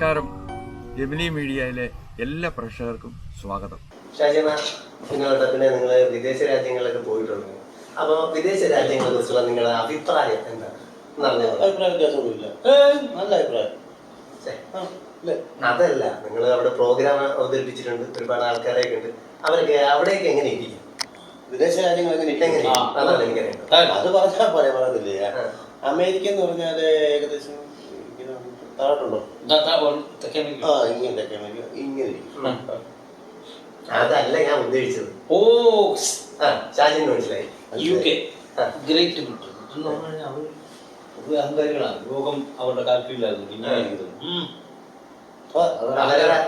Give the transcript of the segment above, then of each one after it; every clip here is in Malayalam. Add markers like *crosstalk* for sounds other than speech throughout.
നമസ്കാരം. ജമിനി മീഡിയയിലെ എല്ലാ പ്രേക്ഷകർക്കും സ്വാഗതം. ഷാജിമ നിങ്ങളുടെ പിന്നെ നിങ്ങൾ വിദേശ രാജ്യങ്ങളിലൊക്കെ പോയിട്ടുണ്ട്? അപ്പോൾ വിദേശ രാജ്യങ്ങളെ കുറിച്ചുള്ള നിങ്ങളുടെ അഭിപ്രായം എന്താണ് അഭിപ്രായ വ്യത്യാസമൊന്നുമില്ല. നല്ല അഭിപ്രായം. അതല്ല നിങ്ങൾ അവിടെ പ്രോഗ്രാം അവതരിപ്പിച്ചിട്ടുണ്ട് ഒരുപാട് ആൾക്കാരെയൊക്കെ ഉണ്ട്. അവരൊക്കെ അവിടെയൊക്കെ എങ്ങനെ ഇരിക്കും? വിദേശ രാജ്യങ്ങൾ എങ്ങനെ അതാണ് എനിക്കറിയേണ്ടത്. അത് പറഞ്ഞാൽ പറയാൻ പറയുന്നില്ലേ അമേരിക്ക എന്ന് പറഞ്ഞാൽ ഏകദേശം താഴോട്ടുണ്ടോ? ആ ഇങ്ങനെ തെക്കേ അമേരിക്ക ഇങ്ങനെ ഇരിക്കും. അതല്ല ഞാൻ ഉദ്ദേശിച്ചത്. ഓ ആ ഷാജിന് മനസ്സിലായി. U K. ഗ്രേറ്റ് ബ്രിട്ടൻ എന്ന് പറഞ്ഞാൽ അവർ ഒരു അഹങ്കാരികളാണ്. ലോകം അവരുടെ കാൽക്കില്ലായിരുന്നു പിന്നെ അവരുടെ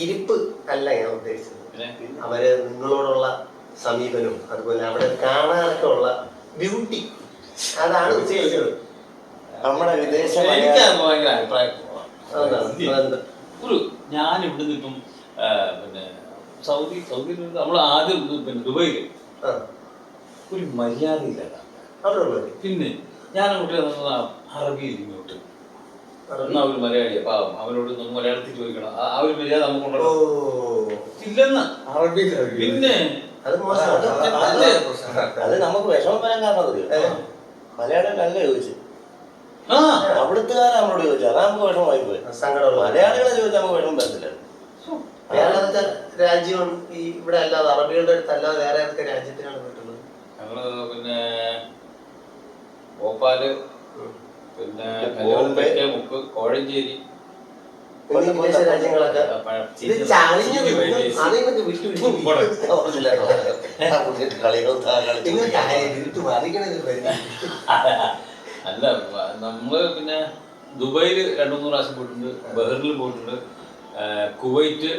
ഇരിപ്പ് അല്ല ഞാൻ ഉദ്ദേശിച്ചത്. അവർ നിങ്ങളോടുള്ള സമീപനവും അതുപോലെ അവിടെ കാണാനൊക്കെ ഉള്ള ബ്യൂട്ടി അതാണ് ഉദ്ദേശിച്ചത്. നമ്മുടെ വിദേശ എനിക്ക് അത് ഭയങ്കര അഭിപ്രായം? ഒരു ഞാൻ ഇവിടുന്ന് ഇപ്പം പിന്നെ സൗദി സൗദി നമ്മൾ ആദ്യം പിന്നെ ദുബൈയിൽ ആ, ഒരു മര്യാദയില്ല പിന്നെ ഞാൻ അങ്ങോട്ട് അറബി അറബിയിൽ ഇങ്ങോട്ട് എന്നാ ഒരു മലയാളിയാ പാവം അവരോട് നമ്മൾ മലയാളത്തിൽ ചോദിക്കണം. ആ- ഒരു മര്യാദ നമുക്ക് ഇല്ലെന്ന്. അറബി പിന്നെ അത് നമുക്ക് വിഷമം വരാൻ കാരണം മലയാളം നല്ല ചോദിച്ചു ആ. അവിടുത്തുകാരെ നമ്മളോട് ചോദിച്ചു. അതാ നമുക്ക് വിഷമമായി പോയി സങ്കടമുള്ള മലയാളികളെ ചോദിച്ചാൽ നമുക്ക് വിഷമം വരത്തില്ല. വേറെ രാജ്യം ഈ ഇവിടെ അല്ലാതെ അറബികളുടെ അടുത്ത് അല്ലാതെ വേറെ ഏതൊക്കെ രാജ്യത്തിനാണ് പോയിട്ടുള്ളത് ഞങ്ങൾ പിന്നെ ഭോപ്പാൽ പിന്നെ ബോംബെ. മുക്ക് കോഴഞ്ചേരി. വിദേശ രാജ്യങ്ങളൊക്കെ. ഇത് ചാലിഞ്ഞു അതിനൊക്കെ വിട്ടു. കളികൾ വിട്ടു മറിക്കണത് *laughs* അല്ല നമ്മൾ പിന്നെ ദുബായിൽ രണ്ടു മൂന്ന് പ്രാവശ്യം പോയിട്ടുണ്ട് ബഹ്റിൽ പോയിട്ടുണ്ട്. കുവൈറ്റ്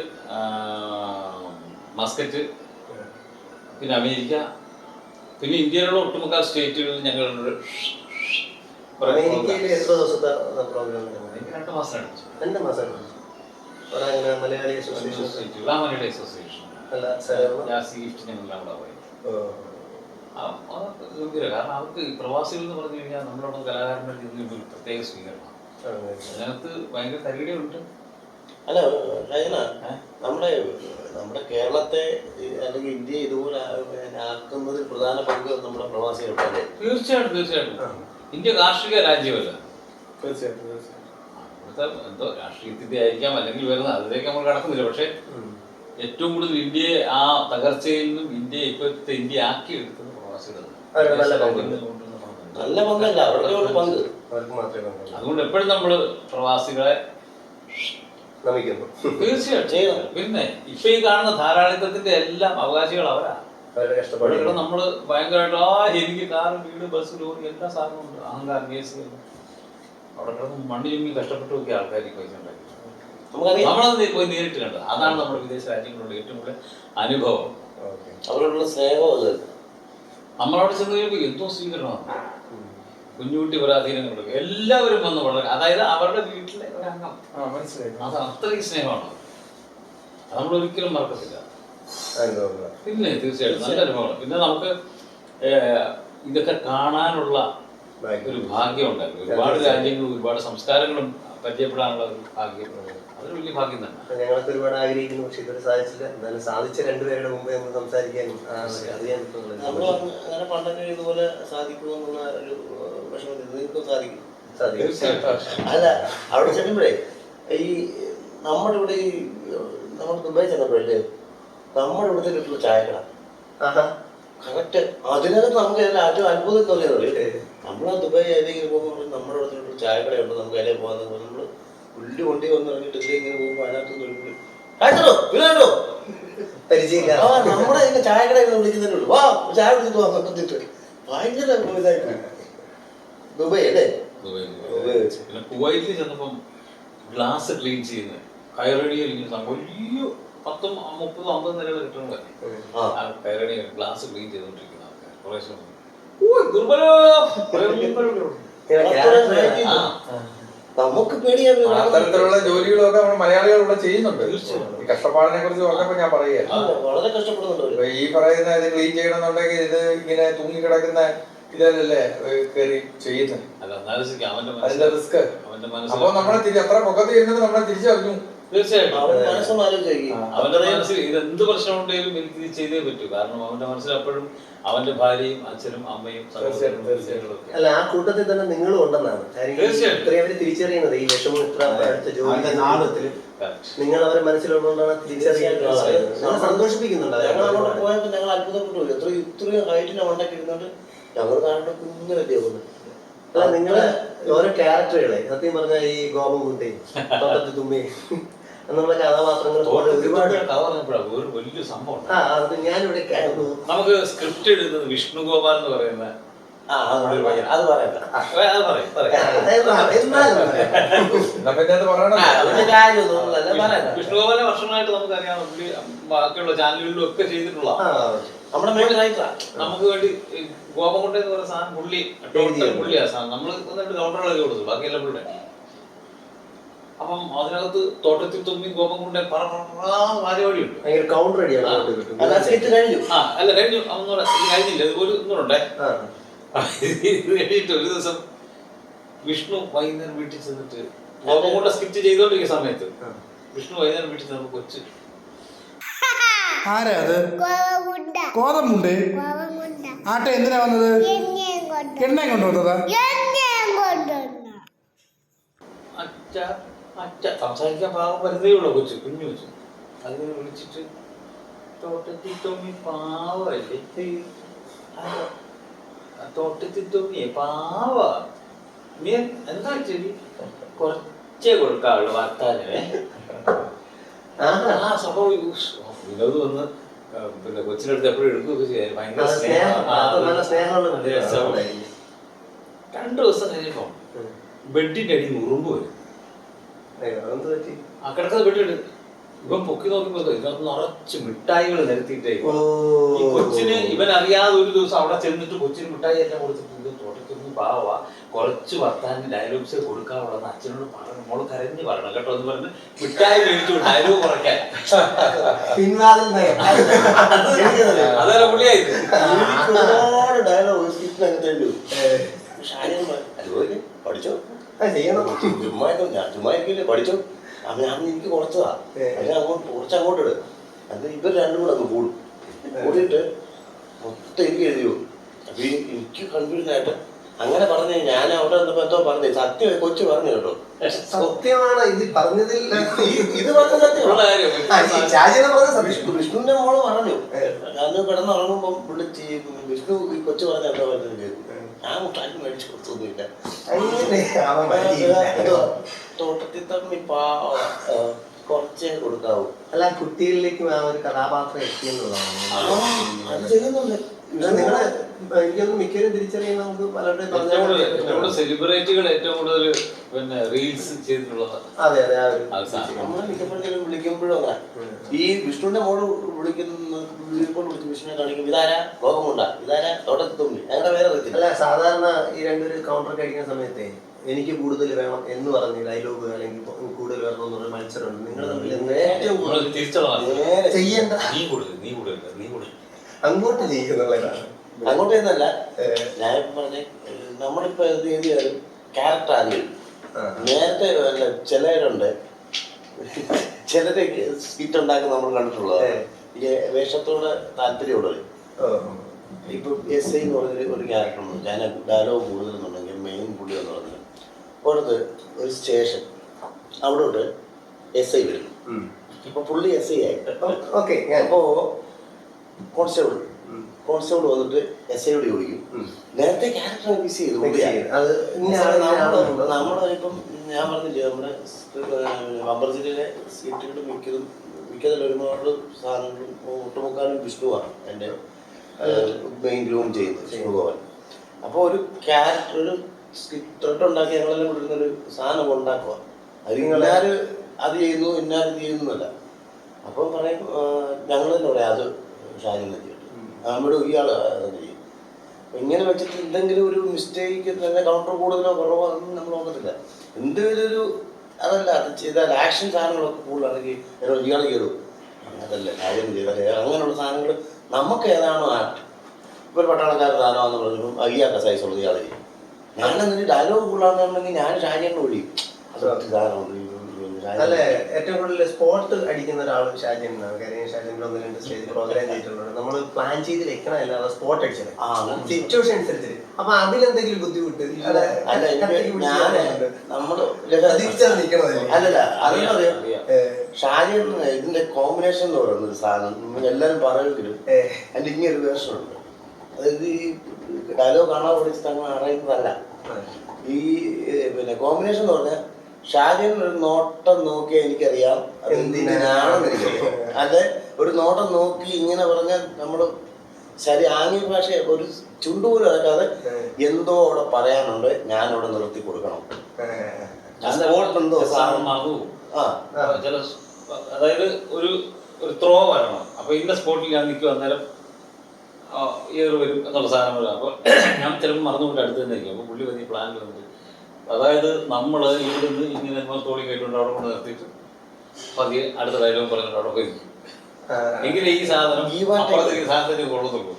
മസ്കറ്റ് പിന്നെ അമേരിക്ക പിന്നെ ഇന്ത്യയിലുള്ള ഒട്ടുമുക്കാൽ സ്റ്റേറ്റുകളിൽ ഞങ്ങൾ അമേരിക്കയിൽ എത്ര ദിവസത്തെ പ്രോഗ്രാം രണ്ട് മാസം അടിച്ചു രണ്ട് മാസം അവിടെ അങ്ങനെ മലയാളി അസോസിയേഷൻ അസോസിയേഷൻ അല്ല ഗിഫ്റ്റ് പോയി. കാരണം അവർക്ക് ഈ പ്രവാസികൾ എന്ന് പറഞ്ഞു കഴിഞ്ഞാൽ നമ്മളോട് കലാകാരന്മാർക്ക് ഇതിന് ഒരു പ്രത്യേക സ്വീകരണം. അതിനകത്ത് ഭയങ്കര തരികടയുണ്ട് അല്ല രചന നമ്മുടെ നമ്മുടെ കേരളത്തെ അല്ലെങ്കിൽ ഇന്ത്യ ഇതുപോലെ ആക്കുന്നതിൽ പ്രധാന പങ്ക് നമ്മുടെ പ്രവാസികളുടെ അല്ലേ തീർച്ചയായിട്ടും. തീർച്ചയായിട്ടും ഇന്ത്യ കാർഷിക രാജ്യമല്ല. തീർച്ചയായിട്ടും ഇവിടുത്തെ എന്തോ രാഷ്ട്രീയത്തിന്റെ ആയിരിക്കാം അല്ലെങ്കിൽ വരുന്ന അതിലേക്ക് നമ്മൾ കടക്കുന്നില്ല. പക്ഷെ ഏറ്റവും കൂടുതൽ ഇന്ത്യയെ ആ തകർച്ചയിൽ നിന്നും ഇന്ത്യയെ ഇപ്പോഴത്തെ ഇന്ത്യ ആക്കി എടുത്തത് പ്രവാസികളാണ് അവരുടെ നല്ല പങ്കുണ്ട്. നല്ല പങ്കല്ല അവരുടെ ഒരു പങ്ക്. അവർക്ക് മാത്രമേ പങ്കുള്ളൂ അതുകൊണ്ട് എപ്പോഴും നമ്മൾ പ്രവാസികളെ നമിക്കുന്നു. തീർച്ചയായിട്ടും. പിന്നെ ഇപ്പൊ ഈ കാണുന്ന ധാരാളിത്തത്തിന്റെ എല്ലാം അവകാശികൾ അവരാ. അവരുടെ കഷ്ടപ്പാട് നമ്മൾ ഭയങ്കരമായിട്ട് ആ എനിക്ക് കാറ് വീട് ബസ് ലോറി എല്ലാ സാധനവും ഉണ്ട്. അഹങ്കാരം കേസ് അവിടെ കിടന്ന് മണ്ണ് ചുമ്മി കഷ്ടപ്പെട്ട് നോക്കിയ ആൾക്കാർ ഈ പൈസ ഉണ്ടാക്കി നമുക്കറിയാം. നമ്മളത് പോയി നേരിട്ട് കണ്ടത്. അതാണ് നമ്മുടെ വിദേശ രാജ്യങ്ങളുടെ ഏറ്റവും കൂടുതൽ അനുഭവം. അവരോടുള്ള സ്നേഹം അത് നമ്മളവിടെ ചെന്ന് കഴിയുമ്പോൾ എന്തോ സ്വീകരണമാണ് കുഞ്ഞുകുട്ടി പരാധീനങ്ങളുണ്ട് എല്ലാവരും വന്ന് വളരെ അതായത് അവരുടെ വീട്ടിലെ ഒരംഗം അത് അത്രയും സ്നേഹമാണ്. അത് നമ്മൾ ഒരിക്കലും മറക്കത്തില്ല. പിന്നെ തീർച്ചയായിട്ടും നല്ല അനുഭവമാണ്. പിന്നെ നമുക്ക് ഇതൊക്കെ കാണാനുള്ള ഒരു ഭാഗ്യം ഉണ്ടായിരുന്നു ഒരുപാട് രാജ്യങ്ങളും ഒരുപാട് സംസ്കാരങ്ങളും പരിചയപ്പെടാനുള്ള ഒരു ഭാഗ്യം. അതൊരു വലിയ ഭാഗ്യം തന്നെ. ഞങ്ങളൊക്കെ ഒരുപാട് ആഗ്രഹിക്കുന്നു. പക്ഷെ ഇതുവരെ സാധിച്ചില്ല. എന്നാലും സാധിച്ച രണ്ടുപേരുടെ മുമ്പേ നമുക്ക് സംസാരിക്കാനും നമ്മൾ അങ്ങനെ പണ്ടൊക്കെ ഇതുപോലെ സാധിക്കുമെന്നുള്ള ഒരു വിഷമത്തിൽ നിങ്ങൾക്കും സാധിക്കും. അല്ല അവിടെ ചെല്ലുമ്പോഴേ ഈ നമ്മുടെ ഇവിടെ ഈ നമ്മൾ ദുബായി ചെന്നപ്പോഴല്ലേ നമ്മുടെ ഇവിടുത്തെ കിട്ടുള്ള ചായക്കട. കറക്റ്റ് അതിനകത്ത് നമുക്ക് അതിൽ ഏറ്റവും അത്ഭുതം തോന്നിയത് നമ്മൾ ദുബായി ദുബായ് ഏതെങ്കിലും പോകുമ്പോൾ നമ്മുടെ ഇവിടുത്തെ ചായക്കടയുണ്ട് നമുക്ക് അതിലേ പോകാൻ നമ്മൾ പുല്ല് കൊണ്ടി വന്ന് ഇറങ്ങിട്ട് ഇതിലേ ഇങ്ങനെ പോകുമ്പോൾ അതിനകത്ത് ഒരു പുള്ളി, "കാച്ചറോ, ഇതിലുണ്ടോ?" പരിചയമില്ല. ആ നമ്മുടെ ചായ കടയിൽ വിളിക്കുന്നതേ ഉള്ളൂ. വാ ചായ കുടിച്ചിട്ട് വാ പക്കത്തിട്ട് ഭയങ്കര ഇതായി. ദുബായ് അല്ലേ? ദുബായിൽ. പിന്നെ കുവൈറ്റിൽ ചെന്നപ്പം ഗ്ലാസ് ക്ലീൻ ചെയ്യുന്ന കയറടിയിൽ ഇങ്ങനെ സംഭവം വലിയ പത്തും മുപ്പതും അമ്പതും നില ആ. കയറടി ഗ്ലാസ് ക്ലീൻ ചെയ്തുകൊണ്ടിരിക്കുന്ന ആൾക്കാർ കുറേ ഓ ദുർബലോ. നമുക്ക് പേടിയാണ് അത്തരത്തിലുള്ള ജോലികളൊക്കെ നമ്മൾ മലയാളികൾ ഇവിടെ ചെയ്യുന്നുണ്ട്. ഈ കഷ്ടപ്പാടിനെ കുറിച്ച് പറഞ്ഞപ്പോ ഞാൻ പറയുകയാണ് വളരെ കഷ്ടപ്പെടുന്നുണ്ട് ഈ പറയുന്ന ഇത് ക്ലീൻ ചെയ്യണമെന്നുണ്ടെങ്കിൽ ഇത് ഇങ്ങനെ തൂങ്ങിക്കിടക്കുന്ന ഇതല്ലേ കയറി ചെയ്യുന്നത്? അതിന്റെ റിസ്ക് അപ്പൊ നമ്മളെ എത്ര അത്ര പൊക്കത്ത് ചെയ്യുന്നത് നമ്മളെ തിരിച്ചറിഞ്ഞു? തീർച്ചയായിട്ടും. അവന്റെ ഇത് എന്ത് പ്രശ്നമുണ്ടെങ്കിലും എനിക്ക് ഇത് ചെയ്തേ പറ്റൂ. കാരണം അവന്റെ മനസ്സിൽ അപ്പോഴും അവന്റെ ഭാര്യയും അച്ഛനും അമ്മയും അല്ല ആ കൂട്ടത്തിൽ തന്നെ നിങ്ങളും ഉണ്ടെന്നാണ്. ഈ തീർച്ചയായും. ഇത്രയും അവർ തിരിച്ചറിയുന്നത്. ഈ വിഷമം ഇത്ര അടുത്ത ജോലി നിങ്ങൾ അവരെ മനസ്സിലുള്ളതുകൊണ്ടാണ് തിരിച്ചറിയുന്നത്. സന്തോഷിപ്പിക്കുന്നുണ്ടോ. ഞങ്ങൾ പോയപ്പോൾ ഞങ്ങൾ അത്ഭുതപ്പെട്ടു. ഇത്രയും എത്ര ഇത്രയും ഹൈറ്റിന് ഉണ്ടാക്കി ഞങ്ങൾ നിങ്ങളെ ഓരോ ക്യാരക്ടറുകളെ സത്യം പറഞ്ഞ ഈ ഗോപകുട്ടി *laughs* തോട്ടത്തിൽ തുമ്മി. എന്നുള്ള കഥാപാത്രങ്ങൾ ഒരുപാട് കഥ ഒരു വലിയ സംഭവം ആ അത് ഞാനിവിടെ കേട്ടു. നമുക്ക് സ്ക്രിപ്റ്റ് എഴുതുന്നത് വിഷ്ണു ഗോപാൽ എന്ന് പറയുന്ന അത് പറയണ്ട. ഏ, അത് പറയും പറയും. എന്നാലും അത് പറയണം. ആ, അതിന്റെ പറയണ്ട വിഷ്ണു ഗോപാലെ വർഷങ്ങളായിട്ട് നമുക്കറിയാം. ബാക്കിയുള്ള ചാനലുകളിലും ഒക്കെ ചെയ്തിട്ടുള്ള ആ നമ്മുടെ മെയിൻ റൈറ്ററാ നമുക്ക് വേണ്ടി ഗോപം എന്ന് പറയുന്ന സാധനം പുള്ളി പുള്ളിയാ സാധനം. നമ്മൾ എന്നിട്ട് കൗണ്ടറുകളൊക്കെ കൊടുത്തു ബാക്കിയെല്ലാം പുള്ളി അപ്പം അതിനകത്ത് തോട്ടത്തിൽ തുമ്പി കോപം കൊണ്ട് പരിപാടിയുണ്ട് ഭയങ്കര കൗണ്ടർ അടിയാണ് അങ്ങോട്ട് കിട്ടും അല്ല കഴിഞ്ഞു. ആ അല്ല കഴിഞ്ഞു. ഒന്നുകൂടെ കഴിഞ്ഞില്ല. ഇതുപോലെ ഒരു ഒന്നുകൂടെ കഴിഞ്ഞിട്ട് ഒരു ദിവസം വിഷ്ണു വൈകുന്നേരം വീട്ടിൽ ചെന്നിട്ട് ഗോപകുണ്ട സ്കിറ്റ് ചെയ്തോണ്ടിരിക്കുന്ന സമയത്ത് വിഷ്ണു വൈകുന്നേരം വീട്ടിൽ ചെന്ന് കൊച്ചു ആരാ അത്? കോതമുണ്ട് ആട്ടെ എന്തിനാ വന്നത്? എണ്ണയും കൊണ്ട് എണ്ണ കൊണ്ടുവന്നതാ? അച്ഛ അച്ഛ സംസാരിക്കാൻ പാകം വരുന്നേ ഉള്ളൂ കൊച്ചു കുഞ്ഞു കൊച്ചു. അത് വിളിച്ചിട്ട് തോട്ടത്തിൽ തോന്നി പാവല്ലേ തോട്ടത്തിൽ തോന്നിയേ പാവ. നീ എന്താ ചെടി കുറച്ചേ കൊടുക്കാവുള്ളൂ വർത്താനേ ആ സംഭവം വിനോദ് വന്ന് പിന്നെ കൊച്ചിനടുത്ത് എപ്പോഴും എടുക്കുകയൊക്കെ ചെയ്യാൻ ഭയങ്കര സ്നേഹം. രണ്ടു ദിവസം കഴിഞ്ഞപ്പോ ബെഡിന്റെ അടിയിൽ നിന്ന് ഉറുമ്പ് വരും. അതെന്ത് പറ്റി? ആ ഇവൻ പൊക്കി നോക്കുമ്പോ ഇതിനകത്ത് നിറച്ച് മിഠായികൾ നിരത്തിയിട്ടേ. ഈ കൊച്ചിന് ഇവൻ അറിയാതെ ഒരു ദിവസം അവിടെ ചെന്നിട്ട് കൊച്ചിന് മിഠായി എല്ലാം കൊടുത്തിട്ട് ഇത് പാവാ. കുറച്ച് വർത്താനം ഡയലോഗ്സ് കൊടുക്കാവുള്ളതെന്ന് അച്ഛനോട് പറഞ്ഞു മോൾ കരഞ്ഞ് പറയണം കേട്ടോ എന്ന് പറഞ്ഞ് മിഠായി മേടിച്ചു ഡയലോഗ് കുറയ്ക്കാൻ. പിൻവാതിൽ? *laughs* അതല്ല പുള്ളിയായി. ഒരുപാട് ഡയലോഗ് അതുപോലെ പഠിച്ചോ? ആ, ചെയ്യണം. ചുമ്മാ ഞാൻ ചുമ്മാ ഇരിക്കില്ലേ പഠിച്ചോ? അപ്പൊ ഞാൻ എനിക്ക് കുറച്ചതാ. അതിനെ അങ്ങോട്ട് കുറച്ച് അങ്ങോട്ട് ഇട് അത് ഇവർ രണ്ടും കൂടെ അങ്ങ് കൂടും. കൂടിയിട്ട് മൊത്തം എനിക്ക് എഴുതിയോ അപ്പൊ എനിക്ക് കൺഫ്യൂഷൻ ആയിട്ട് അങ്ങനെ പറഞ്ഞു ഞാൻ അവിടെ വന്നപ്പോ എന്തോ പറഞ്ഞു. സത്യം കൊച്ചു പറഞ്ഞു കേട്ടോ. സത്യമാണ് ഇത് പറഞ്ഞതിൽ ഇത് പറഞ്ഞ സത്യം. വിഷ്ണുവിന്റെ മോൾ പറഞ്ഞു. ഞാൻ കിടന്നുറങ്ങുമ്പോ പുള്ളി വിഷ്ണു ഈ കൊച്ചു പറഞ്ഞ എന്താ പറയുന്നത് കേൾക്കും ഞാൻ മുട്ടാക്കി മേടിച്ചു കൊടുത്തൊന്നുമില്ല. തോട്ടത്തിൽ തമ്മി കുറച്ചേ കൊടുക്കാവൂ. അല്ല കുട്ടികളിലേക്കും ആ ഒരു കഥാപാത്രം എത്തിയെന്നുള്ളതാണ്. ആ, അത് ചെയ്യുന്നുണ്ട്. നിങ്ങളെ എനിക്കൊന്ന് മിക്കവരും തിരിച്ചറിയുന്ന നമുക്ക് കൂടുതൽ സെലിബ്രിറ്റികൾ ഏറ്റവും കൂടുതൽ പിന്നെ റീൽസ് അതെ അതെ ആ ഒരു വിളിക്കുമ്പോഴും അങ്ങനെ ഈ വിഷ്ണുവിന്റെ മോൾ വിളിക്കുന്ന വിളിക്കുമ്പോൾ വിളിച്ച് വിഷ്ണുവിനെ കാണിക്കും ഇതാരാ? ലോകം കൊണ്ടാ ഇതാരാ തോട്ടത്തിൽ അങ്ങനെ വേറെ അല്ല സാധാരണ ഈ രണ്ടൊരു കൗണ്ടർ കഴിക്കുന്ന സമയത്തെ എനിക്ക് കൂടുതൽ വേണം എന്ന് പറഞ്ഞ ഡയലോഗ് അല്ലെങ്കിൽ കൂടുതൽ വേണം മത്സരം മത്സരമുണ്ട്. നിങ്ങൾ തമ്മിൽ ഏറ്റവും കൂടുതൽ ചെയ്യേണ്ട. നീ കൂടുതൽ നീ കൂടുതൽ നീ കൊടുക്കുക അങ്ങോട്ട് ചെയ്യുന്നുള്ളതാണ്. അങ്ങോട്ട് ഞാൻ പറഞ്ഞ നമ്മളിപ്പോ എന്ത് ചെയ്താലും ക്യാരക്ടർ ആദ്യം. നേരത്തെ അല്ല ചിലരുണ്ട്. ചിലരെ സ്കിറ്റ് ഉണ്ടാക്കുന്ന നമ്മൾ കണ്ടിട്ടുള്ളത്. ഈ വേഷത്തോട് താല്പര്യമുള്ളത്. ഇപ്പൊ എസ് ഐ എന്ന് പറഞ്ഞൊരു ഒരു ക്യാരക്ടർ ഉണ്ട്. ഞാൻ ഡയലോഗ് കൂടുതലെന്നുണ്ടെങ്കിൽ മെയിൻ പുള്ളി എന്ന് പറഞ്ഞത് പുറത്ത് ഒരു സ്റ്റേഷൻ അവിടോട്ട് എസ് ഐ വരും. ഇപ്പൊ പുള്ളി എസ് ഐ ആയി. ഓക്കെ അപ്പോ കോൺസ്റ്റബിൾ. കോൺസ്റ്റബിൾ വന്നിട്ട് എസ് ഐയോട് ചോദിക്കും. നേരത്തെ ക്യാരക്ടർ മിസ് ചെയ്തു അത് ഇപ്പം ഞാൻ പറഞ്ഞില്ലേ നമ്മുടെ റബ്ബർ ജില്ലയിലെ സീറ്റുകൾ മിക്കതും മിക്കതിൽ ഒരുപാട് സാധനങ്ങളും ഒട്ടുമുക്കാലും വിഷ്ണുവാണ് എന്റെ മെയിൻ ഗ്രൂം ചെയ്യുന്നത് വിഷ്ണുഭവൻ അപ്പോൾ ഒരു ക്യാരക്ടർ ഒരു സ്ക്രിപ്റ്റ് ഉണ്ടാക്കി ഞങ്ങളെല്ലാം കൊടുക്കുന്ന ഒരു സാധനം ഉണ്ടാക്കുക. അത് ഇന്നാര് അത് ചെയ്യുന്നു ഇന്നാര് ചെയ്യുന്നു ചെയ്യുന്നല്ല അപ്പം പറയും ഞങ്ങൾ തന്നെ പറയാം അത് ഷാജി നദിയുണ്ട് നമ്മുടെ ഇയാൾ ചെയ്യും. ഇങ്ങനെ വെച്ചിട്ട് എന്തെങ്കിലും ഒരു മിസ്റ്റേക്ക് തന്നെ കൗണ്ടർ കൂടുതലോ കുറവോ അതൊന്നും നമ്മൾ നോക്കത്തില്ല. എന്തെങ്കിലും ഒരു അതല്ല അത് ചെയ്താൽ ആക്ഷൻ സാധനങ്ങളൊക്കെ കൂടുതലാണെങ്കിൽ ഇയാൾ കയറും. അതല്ല കാര്യം ചെയ്താൽ അങ്ങനെയുള്ള സാധനങ്ങൾ നമുക്ക് ഏതാണോ ആർട്ട് ഒരു പട്ടാളക്കാരൻ സാധനമാണെന്ന് പറഞ്ഞു അയ്യാക്ക സൈസ് ഉള്ളത് ചെയ്യും. ഞാൻ എന്നിട്ട് ഡയലോഗ് കൂടുതലാണെന്നുണ്ടെങ്കിൽ ഞാൻ ഷാജിയാണ് ഒഴിയും. അത് സാധനമുണ്ട് അല്ലെ? ഏറ്റവും കൂടുതൽ സ്പോട്ട് അടിക്കുന്ന ഒരാൾ ഷാജൻ എന്നാണ് കാര്യം ഷാജന്റെ ഒന്ന് രണ്ട് സ്റ്റേജ് പ്രോഗ്രാം ചെയ്തിട്ടുള്ളത് നമ്മൾ പ്ലാൻ ചെയ്ത് വെക്കണമല്ലാതെ സ്പോട്ട് അടിച്ചത്. സിറ്റുവേഷൻ അനുസരിച്ച് അപ്പൊ അതിലെന്തെങ്കിലും ബുദ്ധിമുട്ട്? അല്ലല്ല അതെന്താ അറിയാം അറിയാം. ഷാജി ഇതിന്റെ കോമ്പിനേഷൻ എന്ന് പറയുന്ന ഒരു സാധനം എല്ലാരും പറയുമെങ്കിലും അതിന്റെ ഇങ്ങനെ ഒരു വേഷമുണ്ട്. അതായത് ഈ ഡയലോഗ് കാണാൻ പഠിച്ച് തങ്ങൾ അറിയുന്നതല്ല ഈ പിന്നെ കോമ്പിനേഷൻ എന്ന് പറഞ്ഞാൽ ഷാജൻ ഒരു നോട്ടം നോക്കി എനിക്കറിയാം. അത് എന്തിനാണെന്ന് എനിക്കറിയാം. ഒരു നോട്ടം നോക്കി ഇങ്ങനെ പറഞ്ഞാൽ നമ്മൾ ശരി ആംഗ്യ ഭാഷ ഒരു ചുണ്ടുപോലും അതൊക്കെ എന്തോ അവിടെ പറയാനുണ്ട്. ഞാൻ അവിടെ നിർത്തി കൊടുക്കണം. എന്തോ? അതായത് ഒരു ഒരു ത്രോ വരണം. അപ്പൊ ഇന്ന സ്പോട്ടിൽ ഞാൻ നിൽക്കും അന്നേരം ഏറ് വരും എന്നുള്ള സാധനം വരും. അപ്പൊ ഞാൻ ചിലപ്പോൾ മറന്നുകൊണ്ട് അടുത്ത് തന്നെ ഇരിക്കും. അപ്പൊ പുള്ളി വലിയ പ്ലാനിൽ വന്നിട്ട് അതായത് നമ്മൾ ഇവിടുന്ന് ഇങ്ങനെ തോളി കേട്ടുകൊണ്ട് അവിടെ കൊണ്ട് നിർത്തിയിട്ട് പതിയെ അടുത്ത ഡയലോഗ് പറഞ്ഞിട്ട് അവിടെ പോയി. എങ്കിലും ഈ സാധനം ഈ വാർത്തയ്ക്ക് സാധനം സാധനത്തിന് കൊള്ളുന്നുള്ളൂ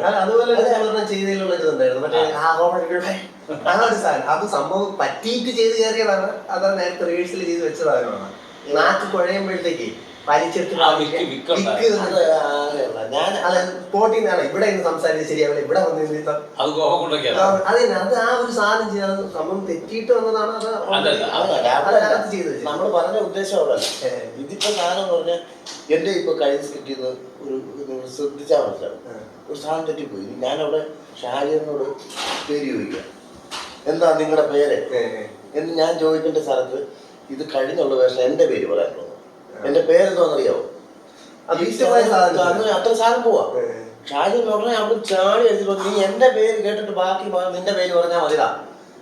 അല്ല, അതുപോലെ തന്നെ ഞങ്ങൾ ചെയ്തതിലുള്ള ഒരു ഇതുണ്ടായിരുന്നു. മറ്റേ ആ കോമഡിയുടെ ആ ഒരു സാധനം. അത് സംഭവം പറ്റിയിട്ട് ചെയ്ത് കയറിയതാണ്. അതാ നേരത്തെ റിഹേഴ്സൽ ചെയ്ത് വെച്ചതാണ് നാക്ക് കുഴയുമ്പോഴത്തേക്ക് വലിച്ചെടുത്ത് അത്. സ്പോട്ടിൽ നിന്നാണ് ഇവിടെ സംസാരിച്ച് ശരിയാവില്ല. ഇവിടെ വന്ന് അത് ആ ഒരു സാധനം ചെയ്യാൻ സംഭവം തെറ്റിയിട്ട് വന്നതാണ് അത് വെച്ചത്. പറഞ്ഞ ഉദ്ദേശം അവിടെ ഇതിപ്പോ സാധനം എന്റെ ഇപ്പൊ കഴിഞ്ഞ കിട്ടിയത് ഒരു ശ്രദ്ധിച്ചാൽ മനസ്സിലാവും. ഏ. ഒരു സാധനം തെറ്റിപ്പോയി. ഞാനവിടെ ഷാജിനോട് പേര് ചോദിക്കുക എന്താ നിങ്ങളുടെ പേര്? എന്ന് ഞാൻ ചോദിക്കേണ്ട സ്ഥലത്ത് ഇത് കഴിഞ്ഞുള്ള വേഷം എന്റെ പേര് പറയാനുള്ളത് എന്റെ പേരെന്തോന്നറിയാവോ? അത്ര സാധനം പോവാ. ഷാജി ഉടനെ അവിടെ ചാടി എടുത്തിട്ട് വന്നു, നീ എന്റെ പേര് കേട്ടിട്ട് ബാക്കി നിന്റെ പേര് പറഞ്ഞാൽ മതിടാ.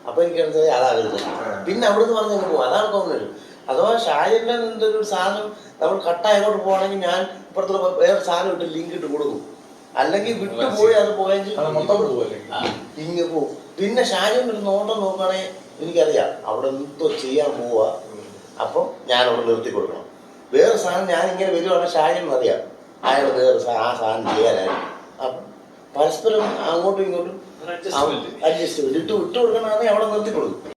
അപ്പൊ എനിക്ക് എടുത്തത് അതാകരുത്. പിന്നെ അവിടുന്ന് പറഞ്ഞു എനിക്ക് പോകും അതാണ് തോന്നുന്നത് അഥവാ ഷാജിന്റെ ഒരു സാധനം നമ്മൾ കട്ടായങ്ങോട്ട് പോവാണെങ്കിൽ ഞാൻ ഇപ്പുറത്തുള്ള വേറെ സാധനം ഇട്ട് ലിങ്ക് ഇട്ട് കൊടുക്കും. അല്ലെങ്കിൽ വിട്ടുപോയി അത് പോയെങ്കിൽ മൊത്തം. ഇങ്ങ് പോവും പിന്നെ ഷാജിന്റെ ഒരു നോട്ടം നോക്കുകയാണെങ്കിൽ എനിക്കറിയാം. അവിടെ എന്തോ ചെയ്യാൻ പോവാ. അപ്പം ഞാൻ അവിടെ നിർത്തി കൊടുക്കണം. വേറെ സാധനം ഞാൻ ഇങ്ങനെ വരുവാണ് ഷാജിന് അറിയാം അയാൾ വേറെ ആ സാധനം ചെയ്യാനായിരുന്നു അപ്പം പരസ്പരം അങ്ങോട്ടും ഇങ്ങോട്ടും. അഡ്ജസ്റ്റ്മെന്റ് ഇട്ട് വിട്ടു കൊടുക്കണമെന്ന് അവിടെ നിർത്തി കൊടുക്കും